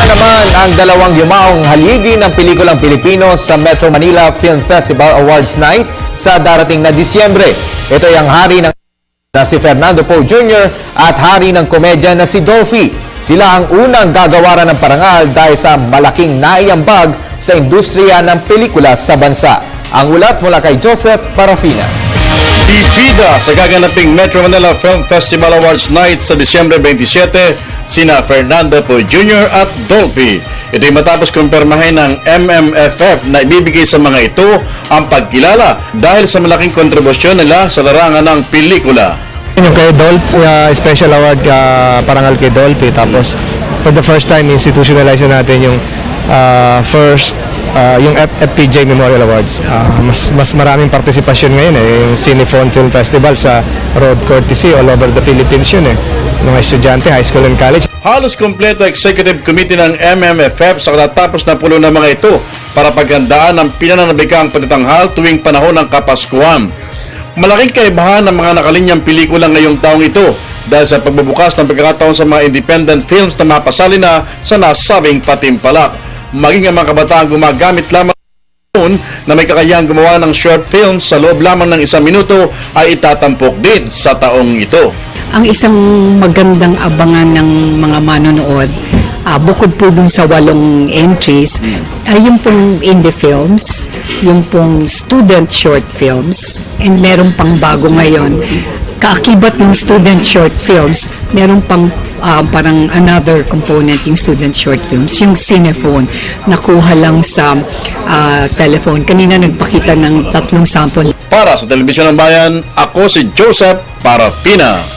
na naman ang dalawang yumaong haligi ng pelikulang Pilipino sa Metro Manila Film Festival Awards Night sa darating na Disyembre. Ito ay ang hari ng na si Fernando Poe Jr. at hari ng komedya na si Dolphy. Sila ang unang gagawaran ng parangal dahil sa malaking naiambag sa industriya ng pelikula sa bansa. Ang ulat mula kay Joseph Parafina. Bibida sa gaganaping Metro Manila Film Festival Awards Night sa Disyembre 27, sina Fernando Poe Jr. at Dolphy. Ito'y matapos kumpirmahin ng MMFF na ibibigay sa mga ito ang pagkilala dahil sa malaking kontribusyon nila sa larangan ng pelikula. Yung kay Dolph, uh, special award ka parangal kay Dolphy. Tapos, for the first time, institutionalize na natin yung uh, first, uh, yung F- FPJ Memorial Awards. Uh, mas, mas maraming partisipasyon ngayon eh. Yung Cinephone Film Festival sa road courtesy all over the Philippines yun eh. Mga estudyante, high school and college. Halos kompleto executive committee ng MMFF sa katatapos na pulo ng mga ito para paghandaan ang pinananabikang pagtatanghal tuwing panahon ng Kapaskuhan. Malaking kaibahan ng mga nakalinyang pelikula ngayong taong ito dahil sa pagbubukas ng pagkakataon sa mga independent films na mapasali na sa nasabing patimpalak. Maging ang mga kabataan gumagamit lamang noon na may kakayahang gumawa ng short films sa loob lamang ng isang minuto ay itatampok din sa taong ito. ang isang magandang abangan ng mga manonood, ah, bukod po dun sa walong entries, ay yung pong indie films, yung pong student short films, and meron pang bago ngayon. Kaakibat ng student short films, meron pang ah, parang another component yung student short films, yung cinephone, nakuha lang sa ah, telephone. Kanina nagpakita ng tatlong sample Para sa Telebisyon ng Bayan, ako si Joseph Parapina.